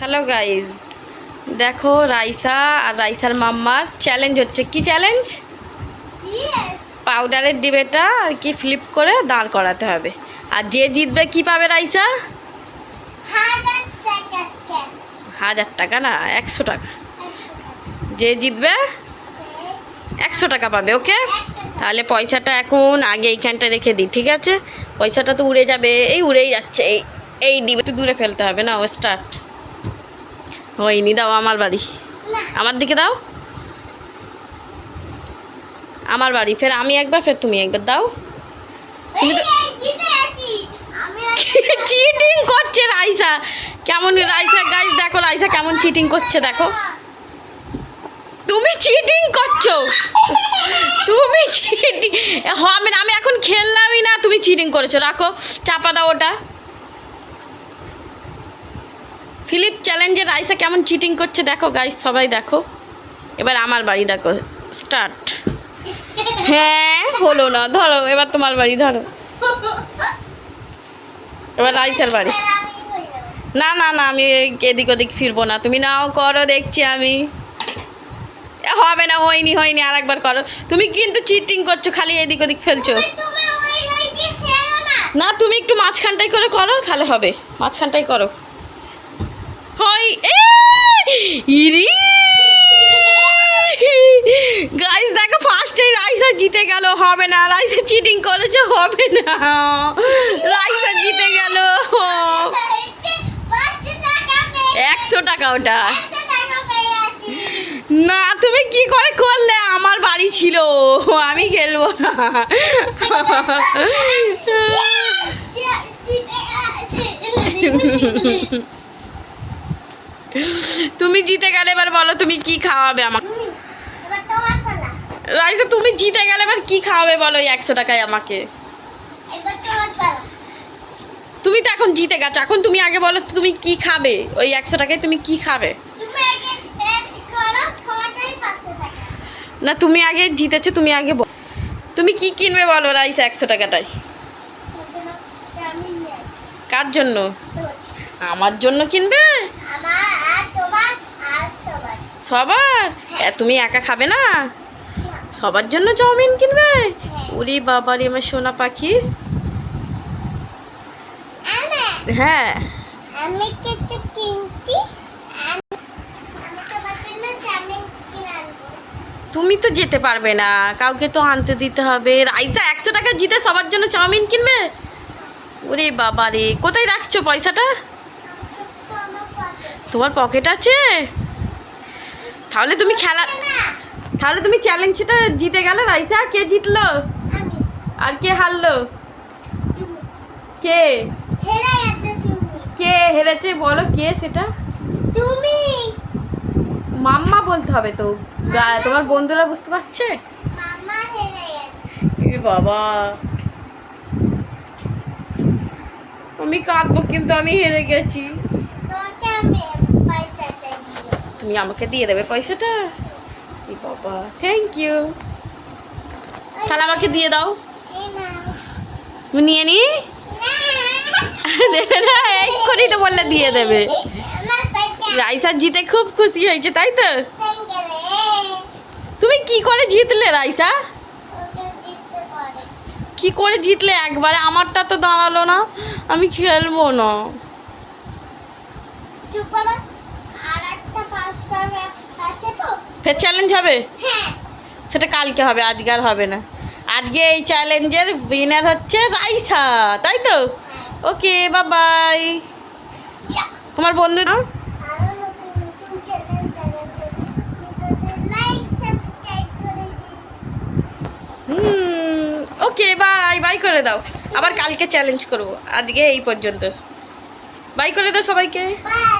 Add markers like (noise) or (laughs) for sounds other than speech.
Hello guys দেখো রাইসা আর রাইসার মাম্মার challenge হচ্ছে। কি চ্যালেঞ্জ পাউডারের ডিবেটা আর কি ফ্লিপ করে দাঁড় করাতে হবে। আর যে জিতবে কি পাবে রাইসা? হাজার টাকা না একশো টাকা। যে জিতবে একশো টাকা পাবে ওকে? তাহলে পয়সাটা এখন আগে এইখানটা রেখে দিই ঠিক আছে? পয়সাটা তো উড়ে যাবে এই উড়েই যাচ্ছে এই এই ডিবে একটু দূরে ফেলতে হবে না ও স্টার্ট হয়নি দাও আমার বাড়ি। আমার দিকে দাও। আমার বাড়ি, ফের আমি একবার, ফের তুমি একবার দাও। তুমি। আমি চিটিং করছে রাইসা। কেমন রাইসা গাইস দেখো, রাইসা কেমন চিটিং করছে, দেখো। তুমি চিটিং করছ। তুমি চিটিং না আমি এখন খেললামই না, তুমি চিটিং করেছ। রাখো, চাপা দাও ওটা। ফিলিপ চ্যালেঞ্জে রাইসা কেমন চিটিং করছে দেখো গাইস সবাই দেখো। এবার আমার বাড়ি দেখো স্টার্ট হ্যাঁ হলো না ধরো এবার তোমার বাড়ি ধরো। এবার রাইসার বাড়ি। না না না আমি এদিক ওদিক ফিরবো না। তুমি নাও করো দেখছি আমি। হবে না হয়নি হয়নি আর একবার করো। তুমি কিন্তু চিটিং করছ খালি এদিক ওদিক ফেলছো। না। তুমি একটু মাঝখানটাই করে করো তাহলে হবে। মাঝখানটাই করো। হয় ইরি গাইস দেখো ফার্স্টেই রাইসা জিতে গেল হবে না রাইসা চিটিং করেছে হবে না রাইসা জিতে গেল একশো টাকা ওটা। না তুমি কি করে করলে আমার বাড়ি ছিল আমি খেলব না গেছি। তুমি জিতে গেলে এবার বলো তুমি কি খাওয়াবে আমাকে রাইসা, তুমি জিতে গেলে এবার কি খাওয়াবে বলো এই একশো টাকায় আমাকে। তুমি তো এখন জিতে গেছো এখন তুমি আগে বলো তুমি কি খাবে ওই একশো টাকায় তুমি কি খাবে। না, তুমি আগে জিতেছো, তুমি আগে তুমি কি কিনবে বলো রাইসা একশো আসো। কার জন্য আমার জন্য কিনবে আমার সবার? তুমি একা খাবে না? সবার জন্য চাউমিন কিনবে? উরি বাবারি আমার সোনা পাখি। হ্যাঁ। আমি কিছু কিনছি। তুমি তো যেতে পারবে না। কাউকে তো আনতে দিতে হবে। রাইসা একশো টাকা জিতে সবার জন্য চাউমিন কিনবে? ওরে বাবা রে কোথায় রাখছো পয়সাটা? তোমার পকেট আছে? তাহলে তুমি খেলা তাহলে তুমি চ্যালেঞ্জটা জিতে গেলে রাইসা, কে জিতলো? আর কে হারলো? কে? কে হেরেছে বলো, কে সেটা? তুমি মাম্মা বলতে হবে তো। তোমার বন্ধুরা বুঝতে পারছে? বাবা। আমি কাঁদবো কিন্তু আমি হেরে গেছি। তুমি আমাকে দিয়ে দেবে পয়সাটা? এ বাবা থ্যাংক ইউ তাহলে আমাকে দিয়ে দাও। তুমি নিয়ে নি? (laughs) দেবে না এক্ষুনি তো বললে দিয়ে দেবে। রাইসার জিতে খুব খুশি হয়েছে তাই তো? তুমি কি করে জিতলে রাইসা? কি করে জিতলে একবারে? আমারটা তো দাঁড়াল না আমি খেলব না চুপ করো আর একটা পাঁচশো আছে তো ফের চ্যালেঞ্জ হবে? হ্যাঁ। সেটা কালকে হবে আজকে আর হবে না। আজকে এই চ্যালেঞ্জের উইনার হচ্ছে রাইসা তাই তো? ওকে বাই তোমার বন্ধু ওকে বাই বাই করে দাও। আবার কালকে চ্যালেঞ্জ করব। আজকে এই পর্যন্ত। বাই করে দাও সবাইকে। বাই